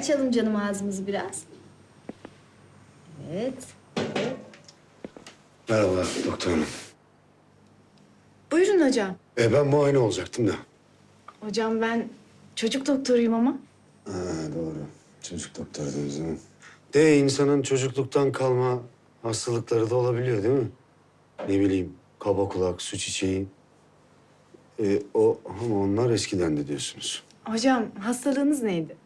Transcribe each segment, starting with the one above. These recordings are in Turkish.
Açalım canım ağzımızı biraz. Evet. Merhaba doktor hanım. Buyurun hocam. E, ben muayene olacaktım da. Hocam ben çocuk doktoruyum ama. Ha, doğru. Çocuk doktoru değil mi? De insanın çocukluktan kalma hastalıkları da olabiliyor değil mi? Ne bileyim kaba kulak, su çiçeği. E, o ama onlar eskiden de diyorsunuz. Hocam hastalığınız neydi?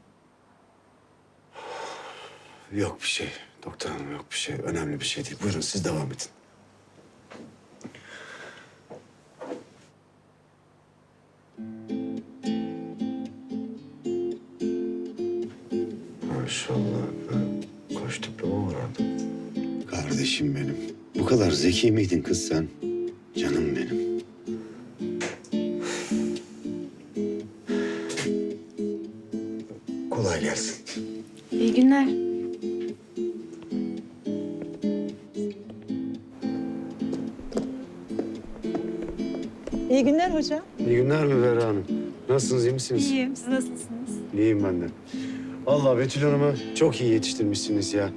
Yok bir şey doktor hanım yok bir şey. Önemli bir şey değil. Buyurun siz devam edin. Maşallah. Kaç diploma var orada? Kardeşim benim. Bu kadar zeki miydin kız sen? Canım benim. Kolay gelsin. İyi günler. İyi günler hocam. İyi günler Müberra Hanım. Nasılsınız, iyi misiniz? İyiyim. Siz nasılsınız? İyiyim ben de. Vallahi Betül Hanım'ı çok iyi yetiştirmişsiniz ya.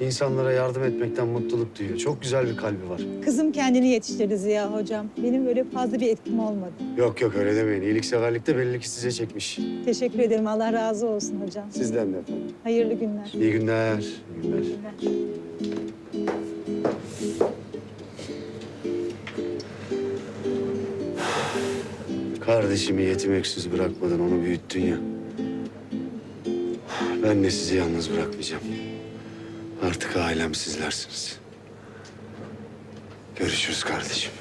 İnsanlara yardım etmekten mutluluk duyuyor. Çok güzel bir kalbi var. Kızım kendini yetiştirdi Ziya hocam. Benim öyle fazla bir etkim olmadı. Yok yok öyle demeyin. İyilikseverlik de belli ki size çekmiş. Teşekkür ederim. Allah razı olsun hocam. Sizden de efendim. Hayırlı günler. İyi günler. İyi günler. Kardeşimi yetim öksüz bırakmadan onu büyüttün ya. Ben de sizi yalnız bırakmayacağım. Artık ailem sizlersiniz. Görüşürüz kardeşim.